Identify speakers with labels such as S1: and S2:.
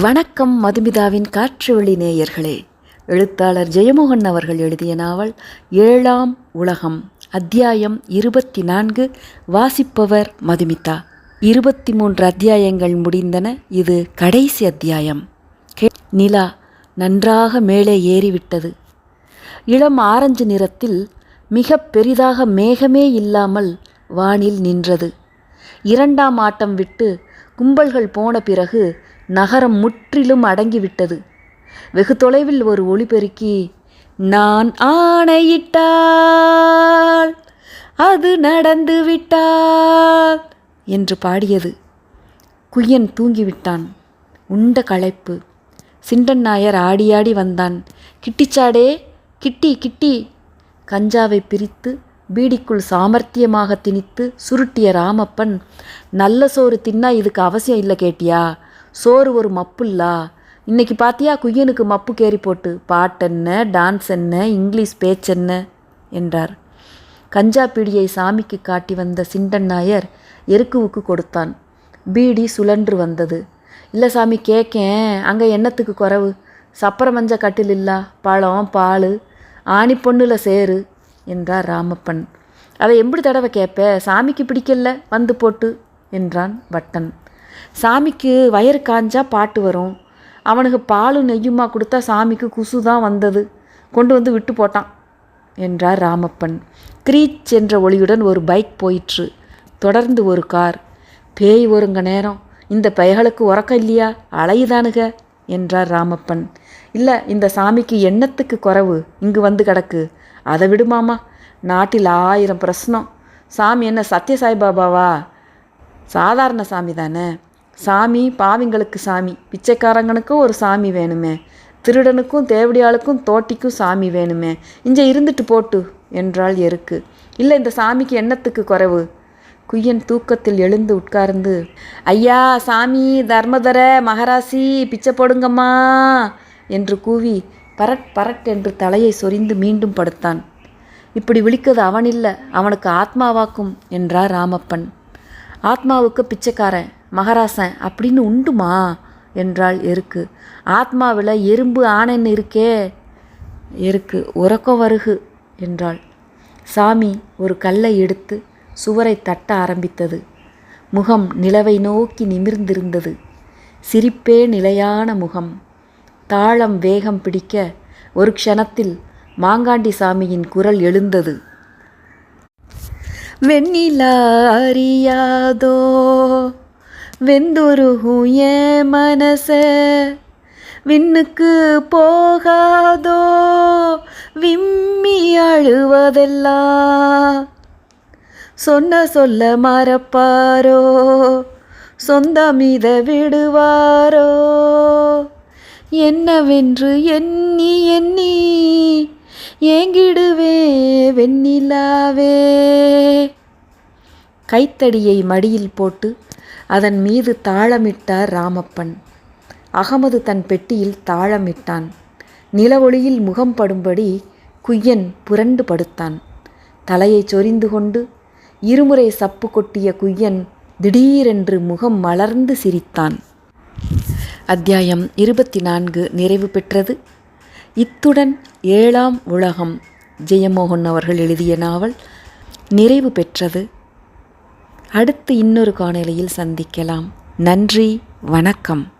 S1: வணக்கம் மதுமிதாவின் காற்றுவெளி நேயர்களே. எழுத்தாளர் ஜெயமோகன் அவர்கள் எழுதிய நாவல் ஏழாம் உலகம் அத்தியாயம் இருபத்தி நான்கு வாசிப்பவர் மதுமிதா. இருபத்தி மூன்று அத்தியாயங்கள் முடிந்தன இது கடைசி அத்தியாயம். நிலா நன்றாக மேலே ஏறிவிட்டது. இளம் ஆரஞ்சு நிறத்தில் மிக பெரிதாக மேகமே இல்லாமல் வானில் நின்றது. இரண்டாம் ஆட்டம் விட்டு கும்பல்கள் போன பிறகு நகரம் முற்றிலும் அடங்கிவிட்டது. வெகு தொலைவில் ஒரு ஒளிபெருக்கி நான் ஆணையிட்டால் அது நடந்து விட்டால் என்று பாடியது. குய்யன் தூங்கிவிட்டான். உண்ட களைப்பு. சிண்டன் நாயர் ஆடியாடி வந்தான். கிட்டிச்சாடே கிட்டி கிட்டி கஞ்சாவை பிரித்து பீடிக்குள் சாமர்த்தியமாக திணித்து சுருட்டிய ராமப்பன் நல்ல சோறு தின்னா இதுக்கு அவசியம் இல்லை கேட்டியா? சோறு ஒரு மப்புல்லா? இன்னைக்கு பாத்தியா குய்யனுக்கு மப்பு கேரி போட்டு? பாட்டென்ன டான்ஸ் என்ன இங்கிலீஷ் பேச்சென்ன? என்றார். கஞ்சா பீடியை சாமிக்கு காட்டி வந்த சிண்டன் நாயர் எருக்குவுக்கு கொடுத்தான். பீடி சுழன்று வந்தது. இல்லை சாமி கேட்கேன் அங்கே என்னத்துக்கு குறவு? சப்பர மஞ்ச கட்டில் இல்லா பழம் பால்? ஆணி பொண்ணுல சேரு? என்றார் ராமப்பன். அதை எப்படி தடவை கேட்ப சாமிக்கு பிடிக்கல வந்து போட்டு என்றான் வட்டன். சாமிக்கு வயிறு காஞ்சா பாட்டு வரும். அவனுக்கு பாலும் நெய்யுமா கொடுத்தா சாமிக்கு குசு தான் வந்தது. கொண்டு வந்து விட்டு போட்டான் என்றார் ராமப்பன். கிரீச் என்ற ஒளியுடன் ஒரு பைக் போயிற்று. தொடர்ந்து ஒரு கார். பேய் ஒருங்க நேரம். இந்த பைகளுக்கு உறக்கம் இல்லையா? அலையுதானுக என்றார் ராமப்பன். இல்லை இந்த சாமிக்கு எண்ணத்துக்கு குறைவு. இங்கு வந்து கிடக்கு. அதை விடுமாமா நாட்டில் ஆயிரம் பிரச்சனம் சாமி என்ன சத்ய சாய்பாபாவா சாதாரண சாமி தானே. சாமி பாவிங்களுக்கு சாமி. பிச்சைக்காரங்கனுக்கும் ஒரு சாமி வேணுமே. திருடனுக்கும் தேவடியாளுக்கும் தோட்டிக்கும் சாமி வேணுமே. இங்கே இருந்துட்டு போட்டு என்றாள் எருக்கு. இல்லை இந்த சாமிக்கு எண்ணத்துக்கு குறைவு? குய்யன் தூக்கத்தில் எழுந்து உட்கார்ந்து ஐயா சாமி தர்மதர மகராசி பிச்சை போடுங்கம்மா என்று கூவி பரட் பரட் என்று தலையை சொரிந்து மீண்டும் படுத்தான். இப்படி விழிக்கிறது அவனில்ல அவனுக்கு ஆத்மாவாக்கும் என்றார் ராமப்பன். ஆத்மாவுக்கு பிச்சைக்காரன் மகராசன் அப்படின்னு உண்டுமா? என்றாள் எருக்கு. ஆத்மாவில் எறும்பு ஆணைன்னு இருக்கே. எருக்கு உறக்கம் வருகு என்றாள். சாமி ஒரு கல்லை எடுத்து சுவரை தட்ட ஆரம்பித்தது. முகம் நிலவை நோக்கி நிமிர்ந்திருந்தது. சிரிப்பே நிலையான முகம். தாளம் வேகம் பிடிக்க ஒரு க்ஷணத்தில் மாங்காண்டி சாமியின் குரல் எழுந்தது. வெண்ணிலாரியாதோ வெந்துருகும் ஏ மனச விண்ணுக்கு போகாதோ விம்மி அழுவதெல்லாம் சொன்ன சொல்ல மறப்பாரோ சொந்தமித விடுவாரோ என்னவென்று எண்ணி எண்ணி ஏங்கிடுவே வெண்ணிலாவே. கைத்தடியை மடியில் போட்டு அதன் மீது தாளமிட்டார் ராமப்பன். அகமது தன் பெட்டியில் தாளமிட்டான். நிலவொளியில் முகம் படும்படி குய்யன் புரண்டு படுத்தான். தலையை சொரிந்து கொண்டு இருமுறை சப்பு கொட்டிய குய்யன் திடீரென்று முகம் மலர்ந்து சிரித்தான். அத்தியாயம் இருபத்தி நான்கு நிறைவு பெற்றது. இத்துடன் ஏழாம் உலகம் ஜெயமோகன் அவர்கள் எழுதிய நாவல் நிறைவு பெற்றது. அடுத்து இன்னொரு காணொலியில் சந்திக்கலாம். நன்றி வணக்கம்.